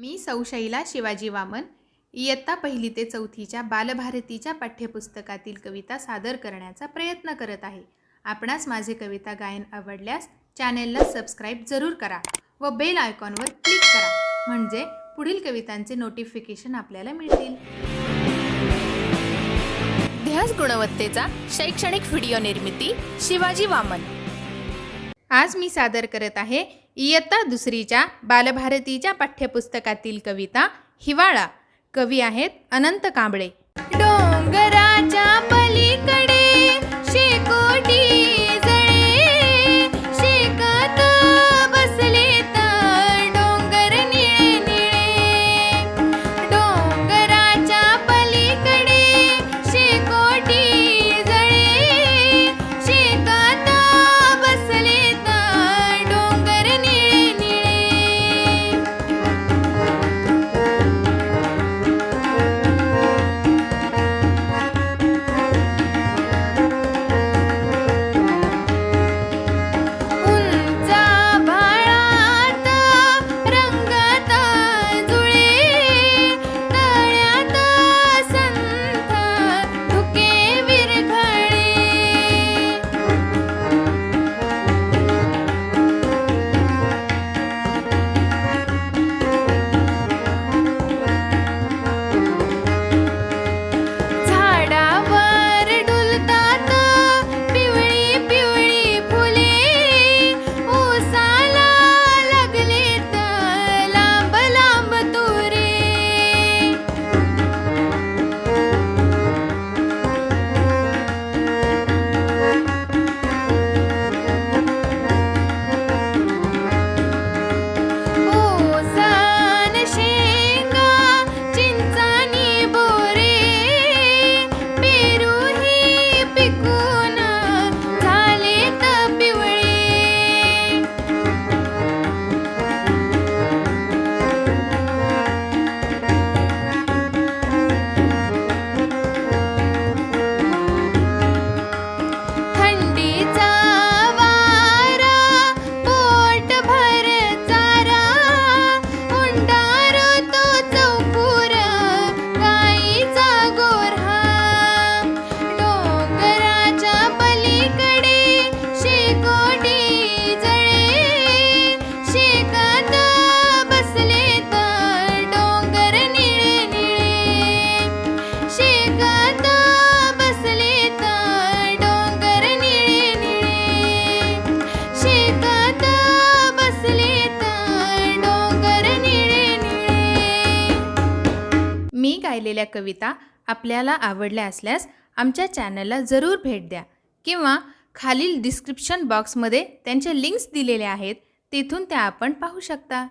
मी सौशैला शिवाजी वामन इयत्ता पहिली ते चौथीच्या बालभारतीच्या पाठ्यपुस्तकातील कविता सादर करण्याचा प्रयत्न करत आहे. आपणास माझे कविता गायन आवडल्यास चॅनेलला सबस्क्राईब जरूर करा व बेल आयकॉनवर क्लिक करा. म्हणजे पुढील कवितांचे नोटिफिकेशन आपल्याला मिळतील. ध्यास गुणवत्तेचा शैक्षणिक व्हिडिओ निर्मिती शिवाजी वामन. आज मी सादर करत आहे इयत्ता दुसरीच्या बालभारतीच्या पाठ्यपुस्तकातील कविता हिवाळा. कवी आहेत अनंत कांबळे. डोंगराच्या पलीकडे राहिलेल्या कविता आपल्याला आवडल्या असल्यास आमच्या चॅनलला जरूर भेट द्या किंवा खालील डिस्क्रिप्शन बॉक्समध्ये त्यांच्या लिंक्स दिलेल्या आहेत तेथून त्या आपण पाहू शकता.